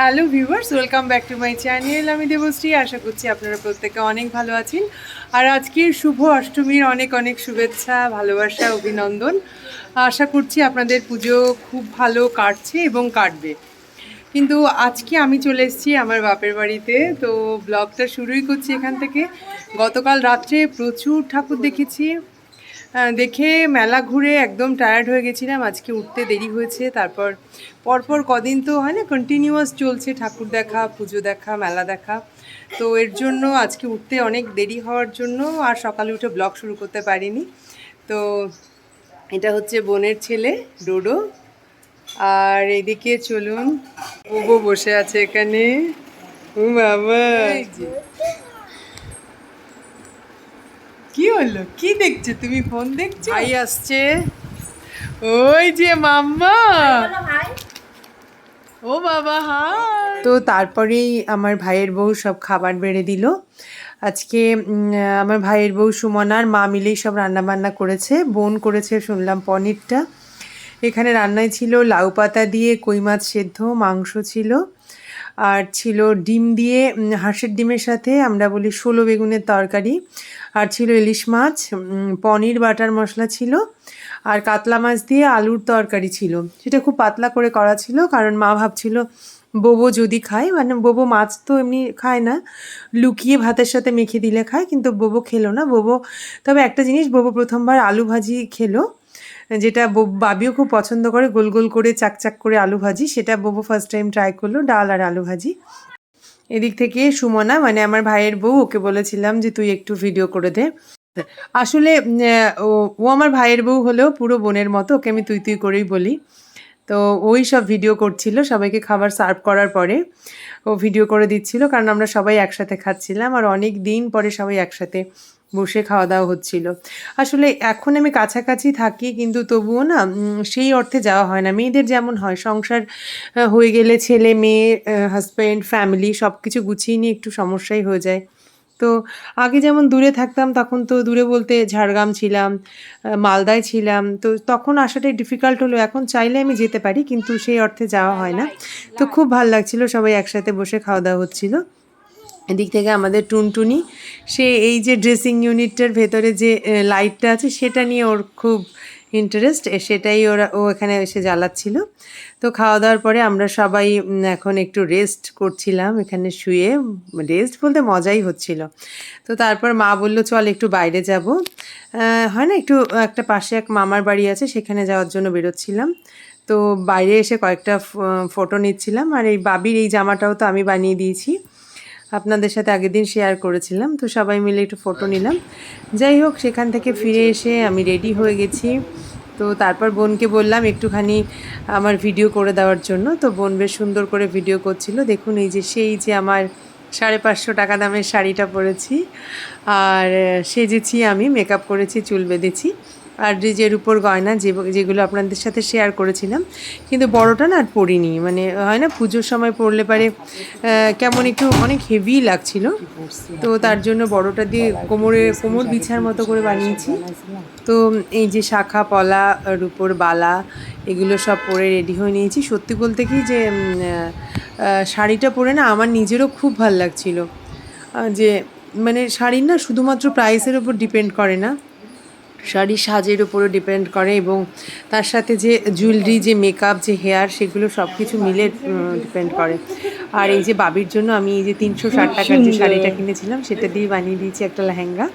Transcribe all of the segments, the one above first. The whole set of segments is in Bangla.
Hello viewers, welcome back to my channel. আমি দেবশ্রী, আশা করছি আপনারা প্রত্যেকে অনেক ভালো আছেন। আর আজকের শুভ অষ্টমীর অনেক অনেক শুভেচ্ছা, ভালোবাসা, অভিনন্দন। আশা করছি আপনাদের পুজো খুব ভালো কাটছে এবং কাটবে। কিন্তু আজকে আমি চলে এসেছি আমার বাপের বাড়িতে। তো ব্লগটা শুরুই করছি এখান থেকে। গতকাল রাত্রে প্রচুর ঠাকুর দেখেছি। দেখে মেলা ঘুরে একদম টায়ার্ড হয়ে গেছিলাম। আজকে উঠতে দেরি হয়েছে, তারপর পরপর কদিন তো হয় না কন্টিনিউয়াস চলছে ঠাকুর দেখা, পুজো দেখা, মেলা দেখা। তো এর জন্য আজকে উঠতে অনেক দেরি হওয়ার জন্য আর সকালে উঠে ব্লগ শুরু করতে পারিনি। তো এটা হচ্ছে বোনের ছেলে, ডোডো। আর এদিকে চলুন ওবো বসে আছে এখানে কি হলো? কি দেখছ? তুমি ফোন দেখছ? ভাই আসছে। ওই যে মাম্মা। ও বাবা হাই। তো তারপরেই আমার ভাইয়ের বউ সব খাবার বেড়ে দিল। আজকে আমার ভাইয়ের বউ সুমনার মা মিলেই সব রান্না বান্না করেছে। বোন করেছে শুনলাম পনিরটা। এখানে রান্নায় ছিল লাউ পাতা দিয়ে কই মাছ সেদ্ধ মাংস ছিল। আর ছিল ডিম দিয়ে হাঁসের ডিমের সাথে আমরা বলি ষোলো বেগুনের তরকারি। আর ছিল ইলিশ মাছ পনির, বাটার মশলা ছিল, আর কাতলা মাছ দিয়ে আলুর তরকারি ছিল। সেটা খুব পাতলা করে করা ছিল, কারণ মা ভাবছিল বোবো যদি খায় মানে বোবো মাছ তো এমনি খায় না, লুকিয়ে ভাতের সাথে মেখে দিলে খায়, কিন্তু বোবো খেলো না। বোবো, তবে একটা জিনিস, বোবো প্রথমবার আলু ভাজি খেলো, যেটা বাবিও খুব পছন্দ করে, গোল গোল করে চাকচাক করে আলু ভাজি, সেটা বোবো ফার্স্ট টাইম ট্রাই করল, ডাল আর আলু ভাজি। এদিক থেকে সুমনা মানে আমার ভাইয়ের বউ, ওকে বলেছিলাম যে তুই একটু ভিডিও করে দে। আসলে ও আমার ভাইয়ের বউ হলেও পুরো বোনের মতো, ওকে আমি তুই তুই করেই বলি। তো ওই সব ভিডিও করছিল, সবাইকে খাবার সার্ভ করার পরে। ও ভিডিও করে দিচ্ছিল, কারণ আমরা সবাই একসাথে খাচ্ছিলাম আর অনেক দিন পরে সবাই একসাথে বসে খাওয়া দাওয়া হচ্ছিল। আসলে এখন আমি কাছাকাছি থাকি, কিন্তু তবুও না সেই অর্থে যাওয়া হয় না। মেয়েদের যেমন হয়, সংসার হয়ে গেলে ছেলে, মেয়ে হাজব্যান্ড ফ্যামিলি সব কিছু গুছিয়ে নিয়ে একটু সমস্যাই হয়ে যায়। তো আগে যেমন দূরে থাকতাম তখন তো দূরে বলতে ঝাড়গ্রাম ছিলাম মালদায় ছিলাম। তো তখন আসাটাই ডিফিকাল্ট হলো। এখন চাইলে আমি যেতে পারি কিন্তু সেই অর্থে যাওয়া হয় না। তো খুব ভালো লাগছিল সবাই একসাথে বসে খাওয়া দাওয়া হচ্ছিল। এদিক থেকে আমাদের টুনটুনি সে এই যে ড্রেসিং ইউনিটটার ভেতরে যে লাইটটা আছে সেটা নিয়ে ওর খুব ইন্টারেস্ট সেটাই ওরা, ও এখানে এসে জ্বালাচ্ছিল। তো খাওয়া দাওয়ার পরে আমরা সবাই এখন একটু রেস্ট করছিলাম, এখানে শুয়ে। রেস্ট বলতে মজাই হচ্ছিল। তো তারপর মা বলল, চল একটু বাইরে যাব। হয় না, একটু, একটা পাশে এক মামার বাড়ি আছে, সেখানে যাওয়ার জন্য বেরোচ্ছিলাম। তো বাইরে এসে কয়েকটা ফটো নিচ্ছিলাম। আর এই বাবির এই জামাটাও তো আমি বানিয়ে দিয়েছি। আপনাদের সাথে আগের দিন শেয়ার করেছিলাম, তো সবাই মিলে একটু ফটো নিলাম। যাই হোক, সেখান থেকে ফিরে এসে আমি রেডি হয়ে গেছি। তো তারপর বোনকে বললাম একটুখানি আমার ভিডিও করে দেওয়ার জন্য। তো বোন বেশ সুন্দর করে ভিডিও করছিল। দেখুন, এই যে সেই যে আমার সাড়ে পাঁচশো টাকা দামের শাড়িটা পরেছি, আর সেজেছি আমি মেকআপ করেছি, চুল বেঁধেছি। আর যে উপর গয়না যে যেগুলো আপনাদের সাথে শেয়ার করেছিলাম। কিন্তু বড়টা না আর পরিনি। মানে হয় না, পুজোর সময় পরলে পারে কেমন একটু অনেক হেভি লাগছিল। তো তার জন্য বড়টা দিয়ে কোমরে, কোমর বিছার মতো করে বানিয়েছি। তো এই যে শাখা, পলা, রূপোর বালা, এগুলো সব পরে রেডি হয়ে নিয়েছি। সত্যি বলতে কি যে শাড়িটা পরে না আমার নিজেরও খুব ভালো লাগছিল। যে মানে শাড়ির না শুধুমাত্র প্রাইসের ওপর ডিপেন্ড করে না। শাড়ি সাজের উপরও ডিপেন্ড করে এবং তার সাথে যে জুয়েলারি যে মেকআপ যে হেয়ার সেগুলো সব কিছু মিলে ডিপেন্ড করে। আর এই যে বাবির জন্য আমি এই যে তিনশো ষাট টাকার যে শাড়িটা কিনেছিলাম সেটা দিয়ে বানিয়ে দিয়েছি একটা লেহেঙ্গা।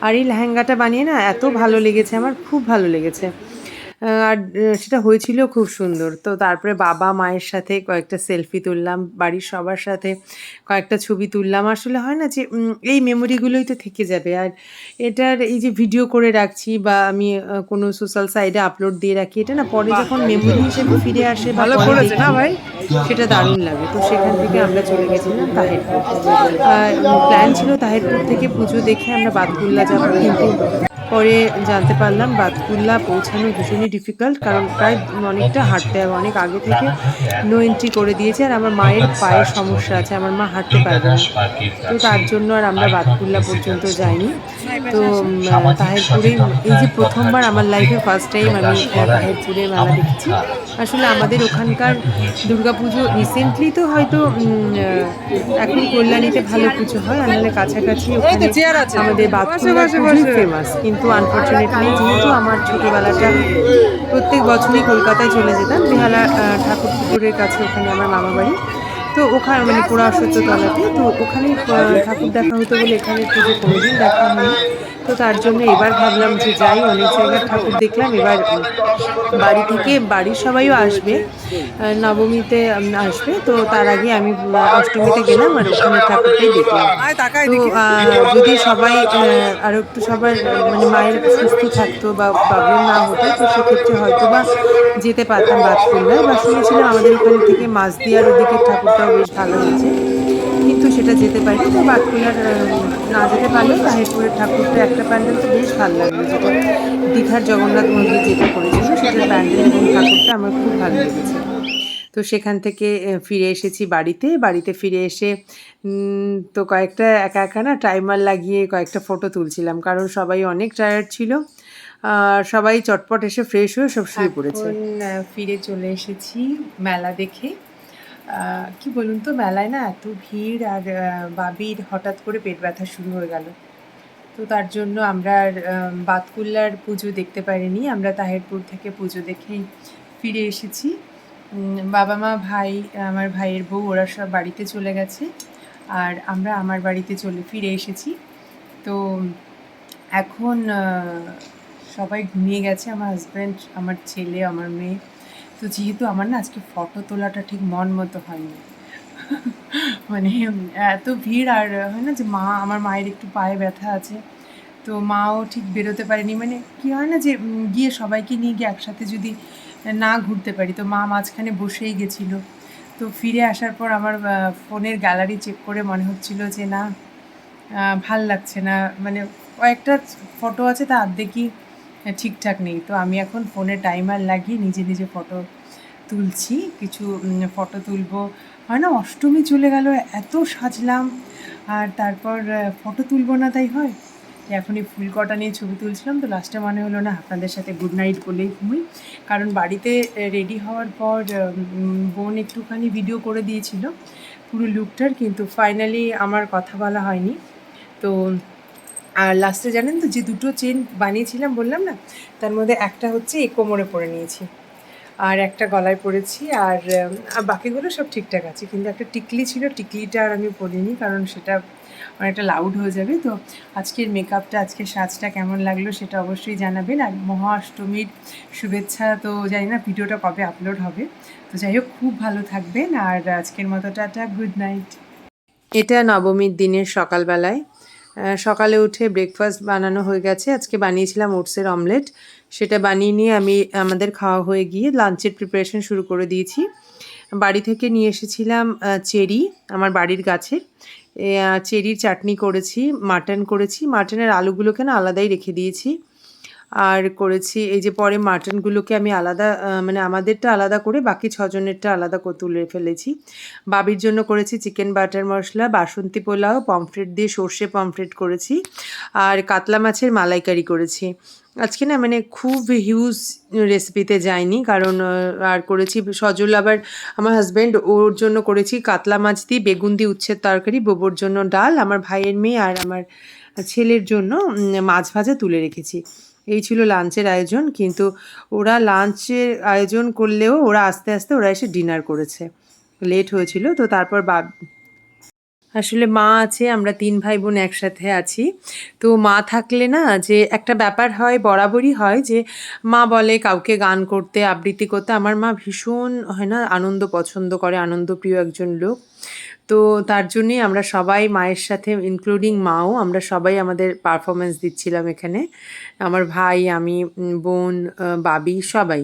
আর এই লেহেঙ্গাটা বানিয়ে না এত ভালো লেগেছে আমার খুব ভালো লেগেছে। আর সেটা হয়েছিল খুব সুন্দর। তো তারপরে বাবা মায়ের সাথে কয়েকটা সেলফি তুললাম বাড়ির সবার সাথে কয়েকটা ছবি তুললাম। আসলে হয় না যে এই মেমোরিগুলোই তো থেকে যাবে। আর এটার এই যে ভিডিও করে রাখছি বা আমি কোনো সোশ্যাল সাইডে আপলোড দিয়ে রাখি এটা না পরে যখন মেমোরি হিসেবে ফিরে আসে ভালো করেছে না ভাই? সেটা দারুণ লাগে। তো সেখান থেকে আমরা চলে গেছিলাম তাহেরপুর। প্ল্যান ছিল তাহেরপুর থেকে পুজো দেখে আমরা বাতকুল্লা যাব কিন্তু পরে জানতে পারলাম বাতকুল্লা পৌঁছানো ভীষণই ডিফিকাল্ট কারণ প্রায় অনেকটা হাঁটতে হবে অনেক আগে থেকে নো এন্ট্রি করে দিয়েছে। আর আমার মায়ের পায়ের সমস্যা আছে আমার মা হাঁটতে পারবে না। তো তার জন্য আর আমরা বাতকুল্লা পর্যন্ত যাইনি। তো তাহেরপুরে এই যে প্রথমবার আমার লাইফে ফার্স্ট টাইম আমি তাহেরপুরে মেলা দেখেছি। আসলে আমাদের ওখানকার দুর্গাপুজো রিসেন্টলি তো হয়তো এখন কল্যাণীতে ভালো পুজো হয় আর নাহলে কাছাকাছি ওখানে আমাদের বাতকুল্লা ফেমাস কিন্তু আনফর্চুনেটলি যেহেতু আমার ছোটোবেলাটা প্রত্যেক বছরই কলকাতায় চলে যেতাম, বেহালা ঠাকুর পুকুরের কাছে ওখানে আমার মামা বাড়ি তো ওখানে মানে পোড়া সত্যতলাতে তো ওখানে ঠাকুর দেখা হতো বলে এখানে পুজো কোনোদিন দেখা হয়নি। তো তার জন্য এবার ভাবলাম যে যাই অনেক জায়গায় ঠাকুর দেখলাম এবার বাড়ি থেকে বাড়ির সবাইও আসবে। নবমীতে আসবে তো তার আগে আমি অষ্টমীতে গেলাম আর ওখানে ঠাকুরটাই দেখলাম। তো যদি সবাই আর একটু সবার মানে মায়ের সুস্থ থাকতো বা প্রবলেম না হতো তো সেক্ষেত্রে হয়তো বা যেতে পারতাম বাতকুল্লায় বা শুনেছিলাম আমাদের ওখান থেকে মাছ দিয়ার ওদিকে ঠাকুরটাও বেশ ভালো হয়েছে। কিন্তু সেটা যেতে পারিনি তো আহ, না যেতে পারলেও তাহিরপুরের ঠাকুরটা একটা প্যান্ডেল তো বেশ ভালো লাগল যেটা দীঘার জগন্নাথ মন্দির যেটা করেছিল সেটার প্যান্ডেল এবং ঠাকুরটা আমার খুব ভালো লেগেছে। তো সেখান থেকে ফিরে এসেছি বাড়িতে বাড়িতে ফিরে এসে তো কয়েকটা একা একা না টাইমার লাগিয়ে কয়েকটা ফটো তুলছিলাম কারণ সবাই অনেক টায়ার্ড ছিল আর সবাই চটপট এসে ফ্রেশ হয়ে সব শুয়ে পড়েছে। ফিরে চলে এসেছি মেলা দেখে। কি বলুন তো, মেলায় না এত ভিড় আর বাবির হঠাৎ করে পেট ব্যথা শুরু হয়ে গেল। তো তার জন্য আমরা বাতকুল্লার পুজো দেখতে পারিনি। আমরা তাহেরপুর থেকে পুজো দেখেই ফিরে এসেছি। বাবা মা, ভাই, আমার ভাইয়ের বউ, ওরা সব বাড়িতে চলে গেছে। আর আমরা আমার বাড়িতে চলে ফিরে এসেছি। তো এখন সবাই ঘুমিয়ে গেছে। আমার হাজব্যান্ড আমার ছেলে, আমার মেয়ে তো যেহেতু আমার না আজকে ফটো তোলাটা ঠিক মন মতো হয়নি। মানে এত ভিড় আর হয় না যে মা, আমার মায়ের একটু পায়ে ব্যথা আছে, তো মাও ঠিক বেরোতে পারেনি। মানে কি হয় না যে গিয়ে সবাইকে নিয়ে গিয়ে একসাথে যদি না ঘুরতে পারি, তো মা মাঝখানে বসেই গেছিল। তো ফিরে আসার পর আমার ফোনের গ্যালারি চেক করে মনে হচ্ছিল যে না ভালো লাগছে না। মানে কয়েকটা ফটো আছে তা অর্ধেকই ঠিকঠাক নেই। তো আমি এখন ফোনে টাইমার লাগিয়ে নিজে নিজে ফটো তুলছি। কিছু ফটো তুলবো। হয় না, অষ্টমী চলে গেল, এত সাজলাম। আর তারপর ফটো তুলবো না তাই হয়? এখনই ফুল কটা নিয়ে ছবি তুলছিলাম, তো লাস্টে মনে হলো না, আপনাদের সাথে গুড নাইট বলেই ঘুমোই। কারণ বাড়িতে রেডি হওয়ার পর বোন একটুখানি ভিডিও করে দিয়েছিল, পুরো লুকটার কিন্তু ফাইনালি আমার কথা বলা হয়নি। তো আর লাস্টে জানেন তো, যে দুটো চেন বানিয়েছিলাম, বললাম না? তার মধ্যে একটা হচ্ছে এই কোমরে পরে নিয়েছি। আর একটা গলায় পরেছি, আর বাকিগুলো সব ঠিকঠাক আছে। কিন্তু একটা টিকলি ছিল, টিকলিটা আর আমি পরিনি, কারণ সেটা অনেকটা লাউড হয়ে যাবে। তো আজকের মেকআপটা আজকের সাজটা কেমন লাগল সেটা অবশ্যই জানাবেন। আর মহা অষ্টমীর শুভেচ্ছা, তো জানি না, ভিডিওটা কবে আপলোড হবে। তো যাই হোক, খুব ভালো থাকবেন, আর আজকের মতো টাটা গুড নাইট এটা নবমীর দিনের সকালবেলায়। সকালে উঠে ব্রেকফাস্ট বানানো হয়ে গেছে। আজকে বানিয়েছিলাম ওটসের অমলেট সেটা বানিয়ে নিয়ে আমি, আমাদের খাওয়া হয়ে গিয়ে লাঞ্চের প্রিপারেশন শুরু করে দিয়েছি। বাড়ি থেকে নিয়ে এসেছিলাম চেরি, আমার বাড়ির গাছে চেরির চাটনি করেছি, মাটন করেছি। মাটনের আলুগুলোকে না আলাদাই রেখে দিয়েছি। আর করেছি এই যে পরে মাটনগুলোকে আমি আলাদা মানে আমাদেরটা আলাদা করে বাকি ছজনেরটা আলাদা করে তুলে ফেলেছি। বাবির জন্য করেছি চিকেন বাটার মশলা, বাসন্তী পোলাও, পমফ্রেট দিয়ে সর্ষে পমফ্রেট করেছি আর কাতলা মাছের মালাইকারি করেছি। আজকে না মানে খুব হিউজ রেসিপিতে যায়নি কারণ আর করেছি সজল আবার আমার হাজব্যান্ড ওর জন্য করেছি কাতলা মাছ দিয়ে বেগুন দিয়ে উচ্ছের তরকারি, বোবোর জন্য ডাল, আমার ভাইয়ের মেয়ে আর আমার ছেলের জন্য মাছ ভাজা তুলে রেখেছি। এই ছিল লাঞ্চের আয়োজন, কিন্তু ওরা লাঞ্চের আয়োজন করলেও ওরা আস্তে আস্তে ওরা এসে ডিনার করেছে। লেট হয়েছিল, তো তারপর বা আসলে মা আছে, আমরা তিন ভাই বোন একসাথে আছি। তো মা থাকলে না যে একটা ব্যাপার হয়, বরাবরই হয় যে মা বলে কাউকে গান করতে, আবৃত্তি করতে। আমার মা ভীষণ হয় না, আনন্দ পছন্দ করে, আনন্দপ্রিয় একজন লোক। তো তার জন্যই আমরা সবাই মায়ের সাথে ইনক্লুডিং মাও, আমরা সবাই আমাদের পারফরমেন্স দিচ্ছিলাম এখানে। আমার ভাই, আমি বোন বাবি, সবাই।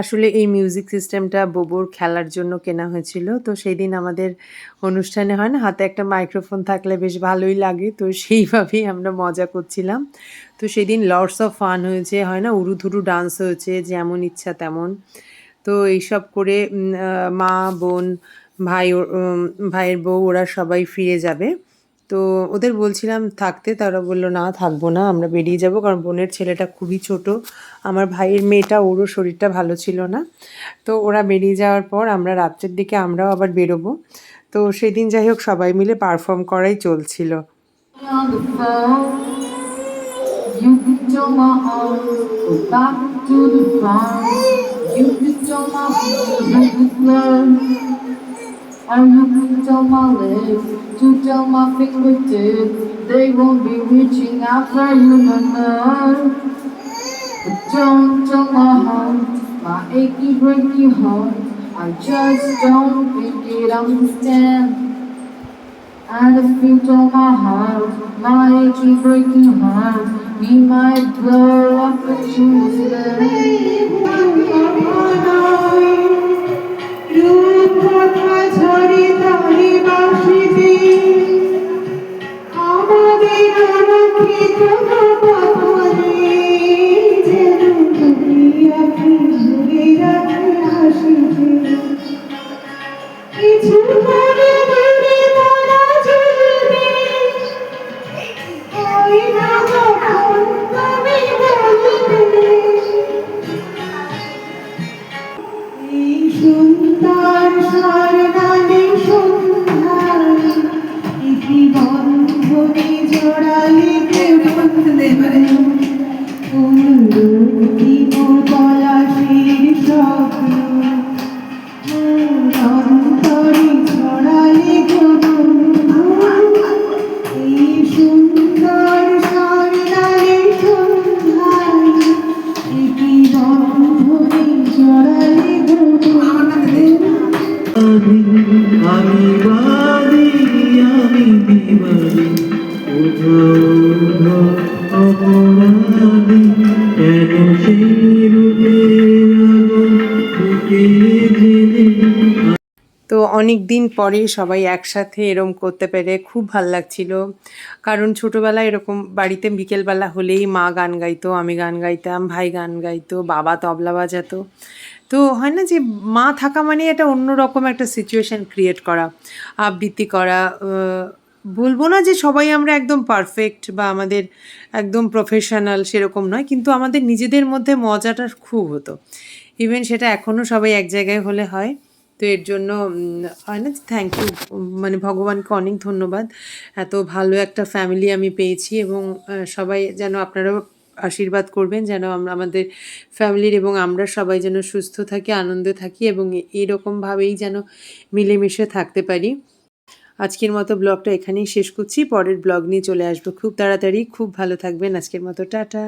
আসলে এই মিউজিক সিস্টেমটা বোবোর খেলার জন্য কেনা হয়েছিল। তো সেই দিন আমাদের অনুষ্ঠানে হয় না, হাতে একটা মাইক্রোফোন থাকলে বেশ ভালোই লাগে, তো সেইভাবেই আমরা মজা করছিলাম। তো সেদিন লর্ডস অফ ফান হয়েছে, হয় না? উরুধুরু ডান্স হয়েছে, যেমন ইচ্ছা তেমন। তো এইসব করে মা, বোন, ভাই ভাইয়ের বউ, ওরা সবাই ফিরে যাবে। তো ওদের বলছিলাম, থাকতে। তারা বলল, না, থাকব না, আমরা বেরিয়ে যাব। কারণ বোনের ছেলেটা খুবই ছোট। আমার ভাইয়ের মেয়েটা, ওরও শরীরটা ভালো ছিল না। তো ওরা বেরিয়ে যাওয়ার পর আমরা রাত্রের দিকে আমরাও আবার বেরোবো। তো সেদিন যাই হোক, সবাই মিলে পারফর্ম করাই চলছিল. You Or you can tell my lips to tell my fingertips. They won't be reaching out for you, no, no. But don't tell my heart, my achy, breaky heart. I just don't think it understands. And if you told my heart, my achy breaking heart, we might blow up the Tuesday. কিছু অনেক দিন পরে সবাই একসাথে এরম করতে পেরে খুব ভালো লাগছিল। কারণ ছোটোবেলায় এরকম বাড়িতে বিকেলবেলা হলেই মা গান গাইতো, আমি গান গাইতাম, ভাই গান গাইতো, বাবা তবলা বাজাতো। তো হয় না যে মা থাকা মানে একটা অন্যরকম একটা সিচুয়েশান ক্রিয়েট করা, আবৃত্তি করা বলব না যে সবাই আমরা একদম পারফেক্ট বা আমাদের একদম প্রফেশনাল সেরকম নয়, কিন্তু আমাদের নিজেদের মধ্যে মজাটা খুব হতো। ইভেন সেটা এখনও সবাই এক জায়গায় হলে হয়। তো এর জন্য হয় না? থ্যাংক ইউ মানে ভগবানকে অনেক ধন্যবাদ। এত ভালো একটা ফ্যামিলি আমি পেয়েছি এবং সবাই যেন আপনারাও আশীর্বাদ করবেন, যেন আমরা, আমাদের ফ্যামিলির এবং আমরা সবাই যেন সুস্থ থাকি, আনন্দে থাকি এবং এরকমভাবেই যেন মিলেমিশে থাকতে পারি। আজকের মতো ব্লগটা এখানেই শেষ করছি। পরের ব্লগ নিয়ে চলে আসব। খুব তাড়াতাড়ি, খুব ভালো থাকবেন। আজকের মতো, টাটা।